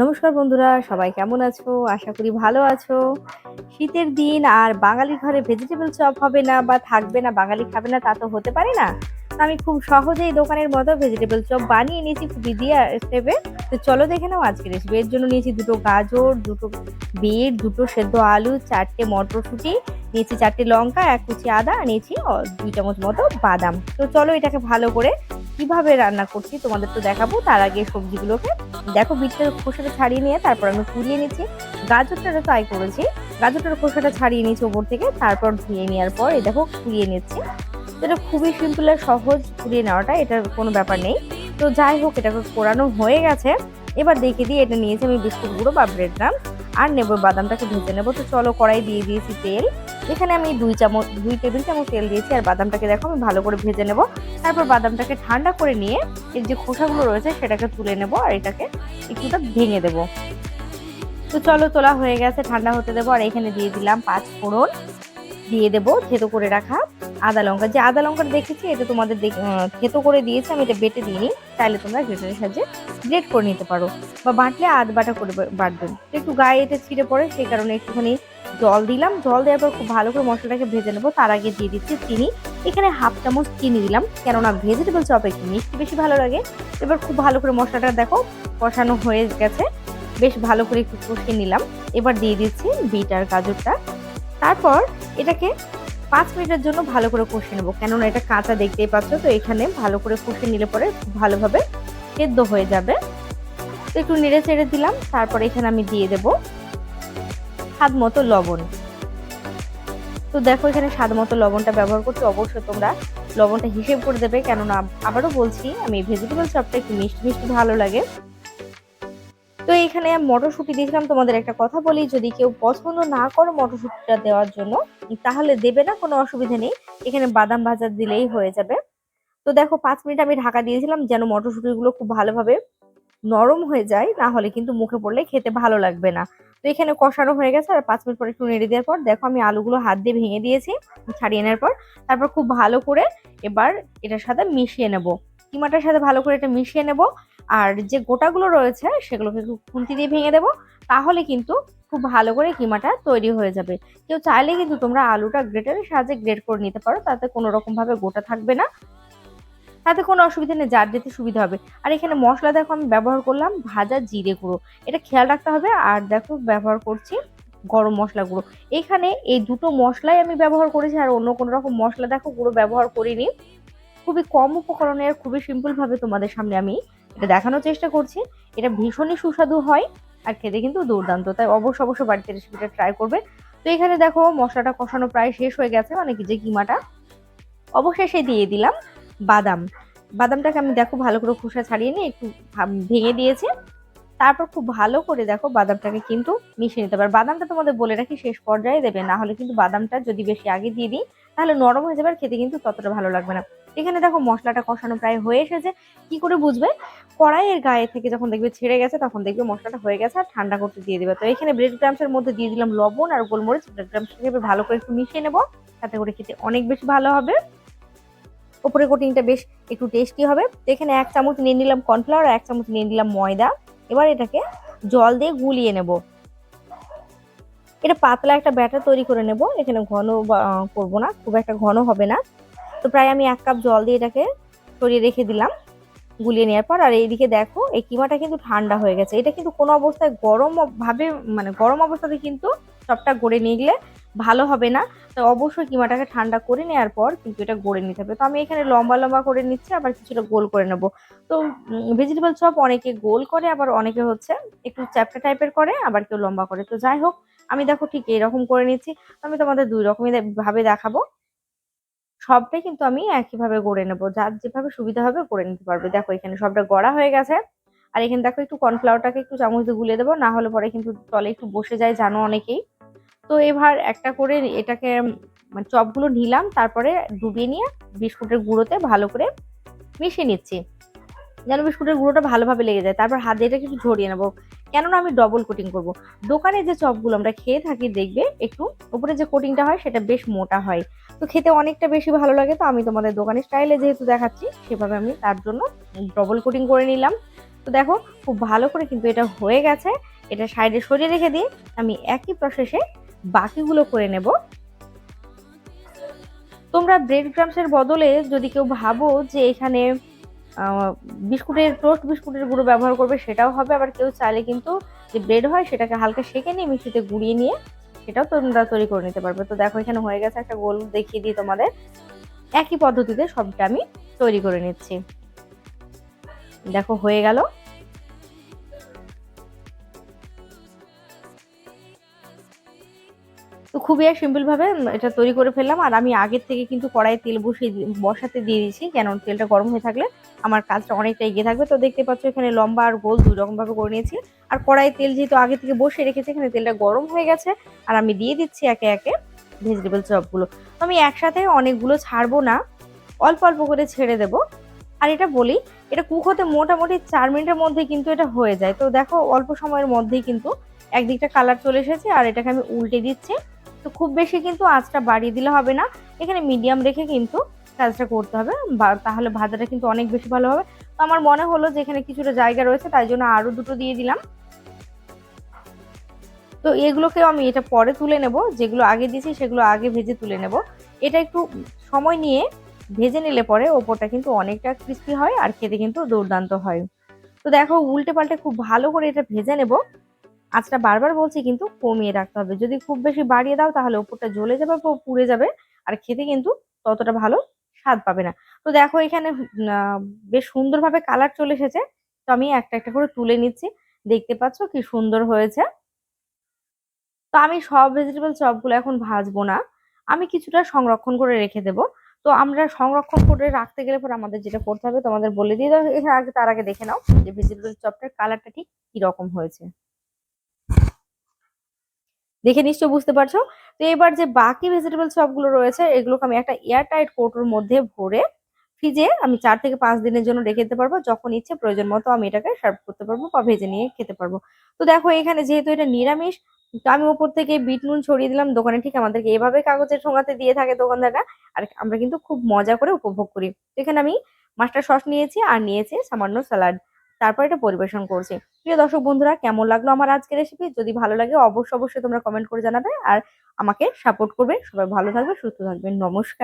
নমস্কার বন্ধুরা, সবাই কেমন আছো? আশা করি ভালো আছো। শীতের দিন আর বাঙালির ঘরে ভেজিটেবল চপ হবে না বা থাকবে না, বাঙালি খাবে না, তা তো হতে পারে না। আমি খুব সহজেই দোকানের মতো ভেজিটেবল চপ বানিয়ে নিয়েছি খুব দিয়ে স্টেপে তো চলো দেখে নাও আজকে রেসিপি এর জন্য নিয়েছি দুটো গাজর, দুটো বিট, দুটো সেদ্ধ আলু, চারটে মটরশুঁটি, নিয়েছি চারটে লঙ্কা, এক কুচি আদা, নিয়েছি দুই চামচ মতো বাদাম। তো চলো এটাকে ভালো করে কীভাবে রান্না করছি তোমাদের তো দেখাবো। তার আগে সবজিগুলোকে দেখো বিটটার খোসাটা ছাড়িয়ে নিয়ে তারপর আমি পুড়িয়ে নিচ্ছি। গাজরটা ট্রাই করেছি। গাজরটার খোসাটা ছাড়িয়ে নিয়েছি ওপর থেকে, তারপর ধুয়ে নেওয়ার পর এই দেখো পুড়িয়ে নিচ্ছি। এটা খুবই সিম্পল আর সহজ পুড়িয়ে নেওয়াটা, এটার কোনো ব্যাপার নেই। তো যাই হোক, এটাকে পোড়ানো হয়ে গেছে। এবার দেখে দিয়ে এটা নিয়েছি আমি বিস্কুট গুঁড়ো বা ব্রেড গ্রাম আর নেব বাদামটাকে ভেজে নেব। তো চলো কড়াই দিয়ে দিয়েছি তেল। এখানে আমি দুই চামচ, দুই টেবিল চামচ তেল দিয়েছি আর বাদামটাকে দেখো আমি ভালো করে ভেজে নেব। তারপর বাদামটাকে ঠান্ডা করে নিয়ে এর যে খোসাগুলো রয়েছে সেটাকে তুলে নেব আর এটাকে একটুটা ভেঙে দেব। তো চলো তোলা হয়ে গেছে, ঠান্ডা হতে দেবো। আর এখানে দিয়ে দিলাম পাঁচ ফোড়ন। দিয়ে দেবো, থেতো করে রাখা। আদা লঙ্কা। যে আদা লঙ্কাটা দেখেছি, এটা তোমাদের থেতো করে দিয়েছি, আমি এটা বেটে দিইনি। তাহলে তোমরা গ্রেটারের সাহায্যে গ্রেট করে নিতে পারো। বা বাটলে আধ বাটা করে বাটবেন একটু গায়ে এটা ছিঁড়ে পড়ে, সেই কারণে একটুখানি জল দিলাম। জল দেওয়ার পর খুব ভালো করে মশলাটাকে ভেজে নেব। তার আগে দিয়ে দিচ্ছি চিনি। এখানে হাফ চামচ চিনি দিলাম। কেননা ভেজিটেবল চপ একটু মিষ্টি বেশি ভালো লাগে। এবার খুব ভালো করে মশলাটা দেখো, কষানো হয়ে গেছে। বেশ ভালো করে একটু কষিয়ে নিলাম। এবার দিয়ে দিচ্ছি বিট আর গাজরটা। তারপর এটাকে পাঁচ মিনিটের জন্য ভালো করে কষে নেব। কেননা এটা কাঁচা দেখতেই পাচ্ছ, তো এখানে ভালো করে কষিয়ে নিলে পরে ভালোভাবে সেদ্ধ হয়ে যাবে। তো একটু নেড়ে চেড়ে দিলাম, তারপর এখানে আমি দিয়ে দেব স্বাদ মতো লবণ। তো দেখো এখানে স্বাদ মতো লবণটা ব্যবহার করছি অবশ্যই তোমরা লবণটা হিসেব করে দেবে, কেননা আবারও বলছি, আমি ভেজিটেবল চপটা একটু মিষ্টি মিষ্টি ভালো লাগে। তো এখানে মটরশুঁটি দিয়েছিলাম, তোমাদের একটা কথা বলি, যদি কেউ পছন্দ না করো মটরশুঁটিটা দেওয়ার জন্য, তাহলে দেবে না, কোনো অসুবিধা নেই। এখানে বাদাম ভাজা দিলেই হয়ে যাবে। তো দেখো, পাঁচ মিনিট আমি ঢাকা দিয়েছিলাম, যেন মটরশুঁটিগুলো খুব ভালোভাবে নরম হয়ে যায়, না হলে কিন্তু মুখে পড়লে খেতে ভালো লাগবে না। তো এখানে কষানো হয়ে গেছে, আর পাঁচ মিনিট পরে একটু নেড়ে দেওয়ার পর, দেখো আমি আলুগুলো হাত দিয়ে ভেঙে দিয়েছি, ছাড়িয়ে নেওয়ার পর, তারপর খুব ভালো করে এবার এটার সাথে মিশিয়ে নেব। কিমাটার সাথে ভালো করে এটা মিশিয়ে নেব আর যে গোটাগুলো রয়েছে, সেগুলোকে খুন্তি দিয়ে ভেঙে দেবো, তাহলে কিন্তু খুব ভালো করে কিমাটা তৈরি হয়ে যাবে। কেউ চাইলে কিন্তু তোমরা আলুটা গ্রেটারের সাহায্যে গ্রেট করে নিতে পারো, তাতে কোনো রকমভাবে গোটা থাকবে না। তাতে কোনো অসুবিধা নেই, যার যেতে সুবিধা হবে। আর এখানে মশলা দেখো আমি ব্যবহার করলাম ভাজা জিরে গুঁড়ো। এটা খেয়াল রাখতে হবে, আর দেখো ব্যবহার করছি গরম মশলা গুঁড়ো। এখানে এই দুটো মশলাই আমি ব্যবহার করেছি, আর অন্য কোনো রকম মশলা দেখো গুঁড়ো ব্যবহার করিনি। খুবই কম উপকরণে আর খুবই সিম্পলভাবে তোমাদের সামনে আমি এটা দেখানোর চেষ্টা করছি। এটা ভীষণই সুস্বাদু হয় আর খেতে কিন্তু দুর্দান্ত। তাই অবশ্য অবশ্য বাড়িতে রেসিপিটা ট্রাই করবে। তো এখানে দেখো মশলাটা কষানো প্রায় শেষ হয়ে গেছে মানে কি যে কিমাটা। অবশেষে দিয়ে দিলাম বাদাম। বাদামটাকে আমি দেখো ভালো করে খোসা ছাড়িয়ে নিয়ে একটু ভেঙে দিয়েছি। তারপর খুব ভালো করে দেখো বাদামটাকে কিন্তু মিশিয়ে নিতে হবে। বাদামটা তোমাদের বলে রাখি শেষ পর্যায়ে দেবে, না হলে কিন্তু বাদামটা যদি বেশি আগে দিয়ে দিই, তাহলে নরম হয়ে যাবে আর খেতে কিন্তু ততটা ভালো লাগবে না। এখানে দেখো মশলাটা কষানো প্রায় হয়ে এসেছে। কি করে বুঝবে? কড়াইয়ের গায়ে থেকে যখন দেখবে ছেড়ে গেছে, তখন দেখবে মশলাটা হয়ে গেছে আর ঠান্ডা করতে দিয়ে দেবে। তো এখানে ব্রেড ক্রামসের মধ্যে দিয়ে দিলাম লবণ আর গোলমরিচ। ব্রেড ক্রামসটাকে এবার ভালো করে একটু মিশিয়ে নেব, তাতে করে খেতে অনেক বেশি ভালো হবে। ওপরে কোটিংটা বেশ একটু টেস্টি হবে। তো এখানে এক চামচ নিয়ে নিলাম কর্নফ্লাওয়ার আর এক চামচ নিয়ে নিলাম ময়দা। এবার এটাকে জল দিয়ে গুলিয়ে নেব। এটা পাতলা একটা ব্যাটার তৈরি করে নেব। এখানে ঘন করব না, খুব একটা ঘন হবে না। তো প্রায় আমি এক কাপ জল দিয়ে এটাকে সরিয়ে রেখে দিলাম, গুলিয়ে নেওয়ার পর। আর এইদিকে দেখো, এই কিমাটা কিন্তু ঠান্ডা হয়ে গেছে। এটা কিন্তু কোনো অবস্থায় গরম ভাবে মানে গরম অবস্থাতে কিন্তু সবটা গড়ে নিয়ে গেলে ভালো হবে না। তো অবশ্যই কিমাটাকে ঠান্ডা করে নেওয়ার পর কিন্তু এটা গড়ে নিতে হবে। তো আমি এখানে লম্বা লম্বা করে নিচ্ছি, আবার কিছুটা গোল করে নেব। তো ভেজিটেবল চপ অনেকে গোল করে, আবার অনেকে হচ্ছে একটু চ্যাপটা টাইপের করে, আবার কেউ লম্বা করে। তো যাই হোক, আমি দেখো ঠিক এরকম করে নিচ্ছি। আমি তোমাদের দুই রকমই ভাবে দেখাবো। সবটাই কিন্তু আমি একইভাবে গড়ে নেব। যার যেভাবে সুবিধা হবে গড়ে নিতে পারবে। দেখো, এখানে সবটা গড়া হয়ে গেছে। আর এখানে দেখো, একটু কর্নফ্লাওয়ারটাকে একটু চামচ দিয়ে গুলিয়ে দেবো, না হলে পরে কিন্তু তলে একটু বসে যায়, জানো অনেকেই। তো এবার একটা করে এটাকে মানে চপগুলো নিলাম, তারপরে ডুবিয়ে নিয়ে বিস্কুটের গুঁড়োতে ভালো করে মিশিয়ে নিচ্ছি। যেন বিস্কুটের গুঁড়োটা ভালোভাবে লেগে যায়। তারপর হাত দিয়ে এটাকে একটু ঝরিয়ে নেব। কেননা আমি ডবল কোটিং করব। দোকানে যে চপগুলো আমরা খেয়ে থাকি, দেখবে একটু উপরে যে কোটিংটা হয়, সেটা বেশ মোটা হয়। তো খেতে অনেকটা বেশি ভালো লাগে, তো আমি তোমাদের দোকানের স্টাইলে যেহেতু দেখাচ্ছি, সেভাবে আমি তার জন্য ডবল কোটিং করে নিলাম। তো দেখো, খুব ভালো করে কিন্তু এটা হয়ে গেছে। এটা সাইডে সরিয়ে রেখে দিয়ে আমি একই প্রসেসে বাকিগুলো করে নেব। তোমরা ব্রেড ক্রামসের বদলে যদি কেউ ভাবো যে এখানে বিস্কুটের টোস্ট বিস্কুটের গুঁড়ো ব্যবহার করবে, সেটাও হবে। আবার কেউ চাইলে কিন্তু যে ব্রেড হয়, সেটাকে হালকা সেঁকে নিয়ে মিক্সিতে গুঁড়িয়ে নিয়ে সেটাও তোমরা তৈরি করে নিতে পারবে। তো দেখো, এখানে হয়ে গেছে একটা গোল, দেখিয়ে দিই তোমাদের। একই পদ্ধতিতে সবটা আমি তৈরি করে নিচ্ছি। দেখো, হয়ে গেল। তো খুবই সিম্পল ভাবে এটা তৈরি করে ফেললাম। আর আমি আগের থেকে কিন্তু কড়াই তেল বসিয়ে বসাতে দিয়ে দিয়েছি, কেন তেলটা গরম হয়ে থাকলে আমার কাজটা অনেকটা এগিয়ে থাকবে। তো দেখতে পাচ্ছ এখানে লম্বা আর গোল দুই রকম ভাবে করে নিয়েছি। আর কড়াই তেল যেহেতু আগে থেকে বসিয়ে রেখেছি, এখানে তেলটা গরম হয়ে গেছে। আর আমি দিয়ে দিচ্ছি একে একে ভেজিটেবল চপগুলো। আমি একসাথে অনেকগুলো ছাড়বো না, অল্প অল্প করে ছেড়ে দেব। আর এটা বলি, এটা কুক হতে মোটামুটি চার মিনিটের মধ্যে কিন্তু এটা হয়ে যায়। তো দেখো, অল্প সময়ের মধ্যেই কিন্তু একদিকটা কালার চলে এসেছে। আর এটাকে আমি উল্টে দিচ্ছি। তো খুব বেশি কিন্তু আঁচটা বাড়িয়ে দিলে হবে না। এখানে মিডিয়াম রেখে কিন্তু কাজটা করতে হবে। তাহলে ভাজাটা কিন্তু অনেক বেশি ভালো হবে। তো আমার মনে হলো যে এখানে কিছুটা জায়গা রয়েছে, তাই জন্য আরও দুটো দিয়ে দিলাম। তো এগুলোকেও আমি এটা পরে তুলে নেব। যেগুলো আগে দিয়েছি, সেগুলো আগে ভেজে তুলে নেব। এটা একটু সময় নিয়ে ভেজে নিলে পরে ওপরটা কিন্তু অনেকটা ক্রিস্পি হয় আর খেতে কিন্তু দুর্দান্ত হয়। তো দেখো উল্টে পাল্টে খুব ভালো করে এটা ভেজে নেব। আঁচটা বারবার বলছি কিন্তু কমিয়ে রাখতে হবে। যদি খুব বেশি বাড়িয়ে দাও তাহলে ওপরটা জ্বলে যাবে পুড়ে যাবে আর খেতে কিন্তু ততটা ভালো স্বাদ পাবে না। তো দেখো এখানে বেশ সুন্দরভাবে কালার চলে এসেছে। তো আমি একটা একটা করে তুলে নিচ্ছি। দেখতে পাচ্ছ কি সুন্দর হয়েছে। তো আমি সব ভেজিটেবল চপগুলো এখন ভাজবো না। আমি কিছুটা সংরক্ষণ করে রেখে দেব। তো আমরা সংরক্ষণ করে রাখতে গেলে পরে আমাদের যেটা করতে হবে তোমাদের বলে দিয়ে দাও। এখানে আগে তার আগে দেখে নাও যে ভেজিটেবল চপটার কালারটা ঠিক কি রকম হয়েছে। দেখে নিশ্চয় বুঝতে পারছ? তো এবার যে বাকি ভেজিটেবল চপগুলো রয়েছে, এগুলোকে আমি একটা এয়ার টাইট কৌটোর মধ্যে ভরে ফ্রিজে আমি চার থেকে পাঁচ দিনের জন্য রেখে দিতে পারব। যখন ইচ্ছে প্রয়োজন মতো আমি এটাকে সার্ভ করতে পারব বা ভেজে নিয়ে খেতে পারব। তো দেখো, এখানে যেহেতু এটা নিরামিষ, তো আমি ওপর থেকে বিট নুন ছড়িয়ে দিলাম। দোকানে ঠিক আমাদেরকে এভাবে কাগজের ঠোঙাতে দিয়ে থাকে দোকানদাররা। আর আমরা কিন্তু খুব মজা করে উপভোগ করি। এখানে আমি মাস্টার সস নিয়েছি আর নিয়েছি সামান্য স্যালাড তারপর এটা পরিবেশন করছি। প্রিয় দর্শক বন্ধুরা, কেমন লাগল আমার আজকের রেসিপি যদি ভালো লাগে, অবশ্যই অবশ্যই তোমরা কমেন্ট করে জানাবে আর আমাকে সাপোর্ট করবে। সবাই ভালো থাকবে, সুস্থ থাকবে। নমস্কার।